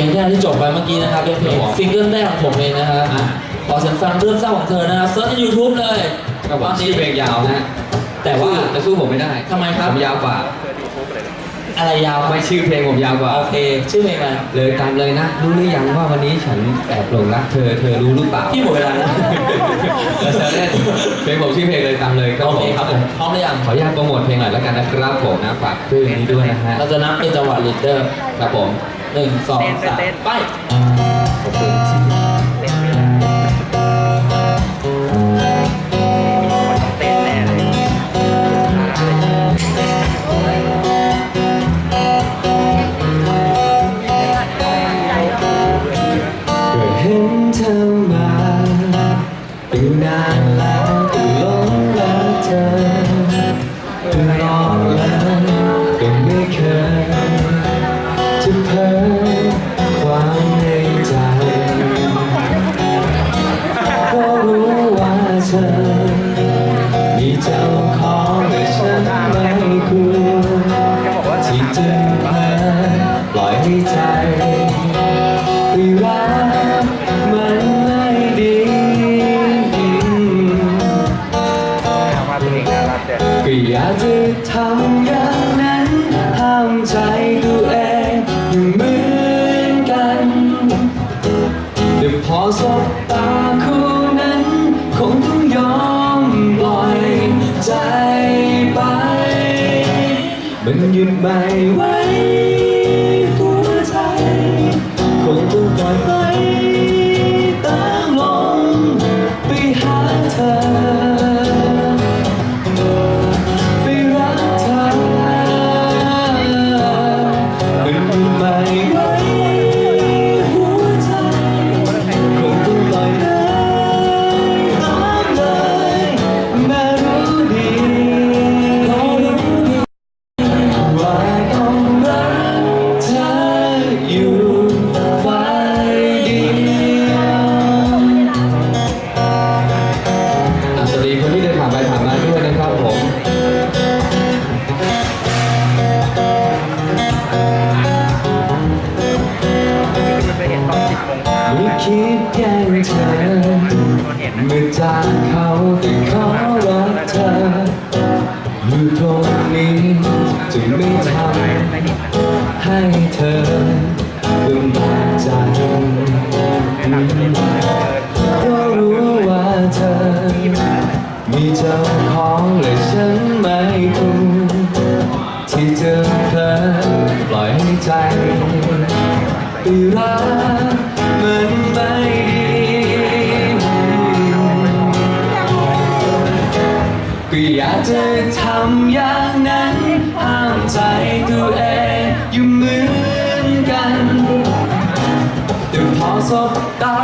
ลงแรกที่จบไปเมื่อกี้นะครับเป็นเพลงซิงเกิลแรกของผมเองนะครับอ่าขอเสียงฟังเรื่องเศร้าของเธอนะครับเซิร์ชใน YouTube เลยครับผตอมนนี้ชื่อเพลงยาวนะฮะแต่ว่าจะสู้ผมไม่ได้ทำไมครับผมยาวกว่า อะไรยาวครับไม่ชื่อเพลงผมยาวกว่า โอเค ชื่อเพลงอะไรเลยตามเลยนะ รู้หรือยังว่าวันนี้ฉันแอบหลงรักเธอ เธอรู้หรือเปล่าพี่หมดเวลาแล้วแล้วเธอเล่นเพลงผมชื่อเพลงเลยตามเลยครับโอผเคมครับผมพร้อมหรือยังขออนุญาตโปรโมทเพลงหน่อยแล้วกันนะครับผมนะฝากเพลงนี้ด้วยนะฮะเราจะนับเป็นจังหวะลีดเดอร์ครับผม หนึ่งสองสามไปขอบคุณ ให้ใจไปรักมันไม่ดีก็อยากจะทำอย่างนั้นห้ามใจตัวเองอยู่เหมือนกันแต่พอสบตาคู่นั้นคงต้องยอมปล่อยใจไป มันหยุดไม่ไหว เมื่อจากเขาแต่เขารักเธออยู่ตรงนี้จึงไม่ทำให้เธอลำบากใจก็รู้ว่าเธอ มีเจ้าของและฉันไม่คุ้ที่เจะเพลอปล่อยให้ใจไปรักมันไม่ จะทำอย่างนั้นห้ามใจตัวเองอยู่เหมือนกันแต่พอสบตา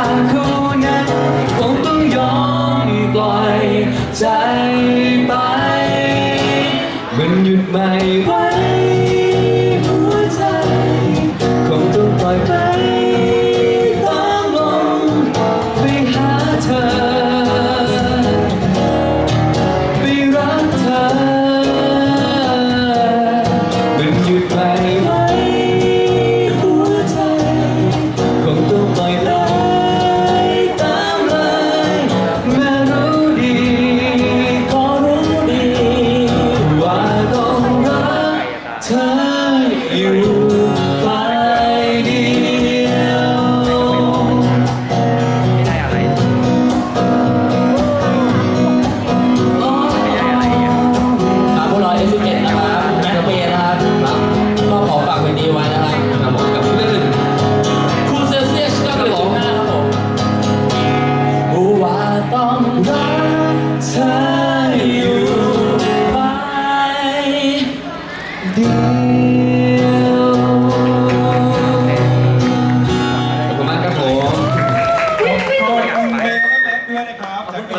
you.